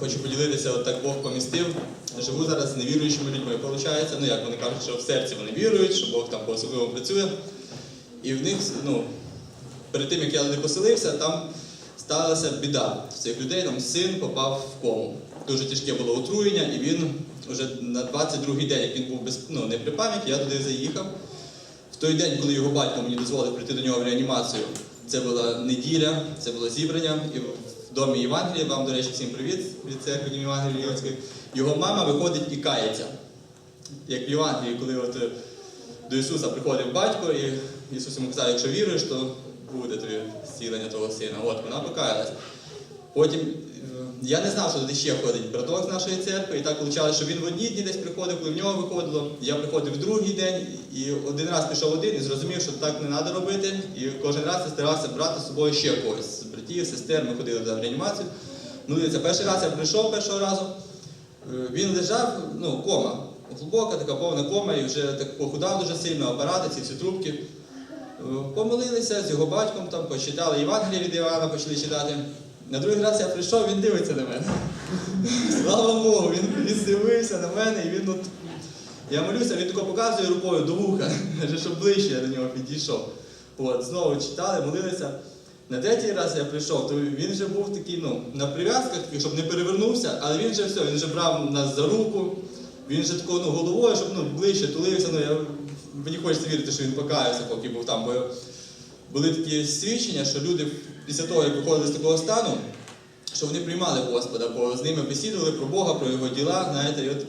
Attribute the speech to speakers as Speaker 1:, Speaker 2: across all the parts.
Speaker 1: хочу поділитися, от так Бог помістив. Живу зараз з невіруючими людьми, виходить. Ну як вони кажуть, що в серці вони вірують, що Бог там по-особливо працює. І в них, ну, перед тим як я туди поселився, там сталася біда. В цих людей там син попав в кому. Дуже тяжке було отруєння, і він вже на 22-й день, як він був без, ну, не при пам'яті, я туди заїхав. В той день, коли його батько мені дозволив прийти до нього в реанімацію, це була неділя, це було зібрання. І домі Євангелія, вам, до речі, всім привіт від церкви Дім Євангелія Львівської. Його мама виходить і кається. Як в Євангелії, коли от е, до Ісуса приходив батько, і Ісус йому казав, якщо віруєш, то буде тобі зцілення того сина. От вона покаялась. Потім е, я не знав, що туди ще ходить браток з нашої церкви, і так виходило, що він в одні дні десь приходив, коли в нього виходило. Я приходив в другий день, і один раз пішов один і зрозумів, що так не треба робити. І кожен раз я старався брати з собою ще когось з братів, сестер. Ми ходили туди в реанімацію. Ну, дивіться, перший раз я прийшов першого разу. Е, Він лежав, ну, кома. Глибока, така повна кома, і вже так похудав дуже сильно, апарати, ці всі трубки. Е, Помолилися з його батьком, там, почитали Євангелія від Івана, почали читати. На другий раз я прийшов, він дивиться на мене. Слава Богу, він, він дивився на мене, і він от. Я молюся, він тако показує рукою до вуха, щоб ближче я до нього підійшов. От, знову читали, молилися. На третій раз я прийшов, то він вже був такий, ну, на прив'язках, щоб не перевернувся, але він вже все, він вже брав нас за руку, він вже такою ну, головою, щоб ну, ближче тулився. Ну, я, мені хочеться вірити, що він покаявся, поки був там. Бо були такі свідчення, що люди після того, як виходили з такого стану, що вони приймали Господа, бо з ними бесідували про Бога, про його діла, знаєте, і от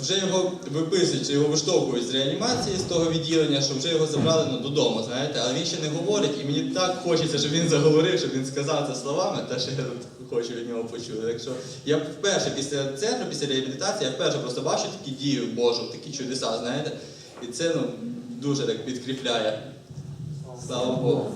Speaker 1: вже його виписують, чи його виштовхують з реанімації, з того відділення, що вже його забрали ну, додому, знаєте, але він ще не говорить, і мені так хочеться, щоб він заговорив, щоб він сказав це словами, те, що я хочу від нього почути. Так що я вперше після центру, після реабілітації, я вперше просто бачу такі дії Божу, такі чудеса, знаєте, і це ну, дуже так підкріпляє. Слава Богу.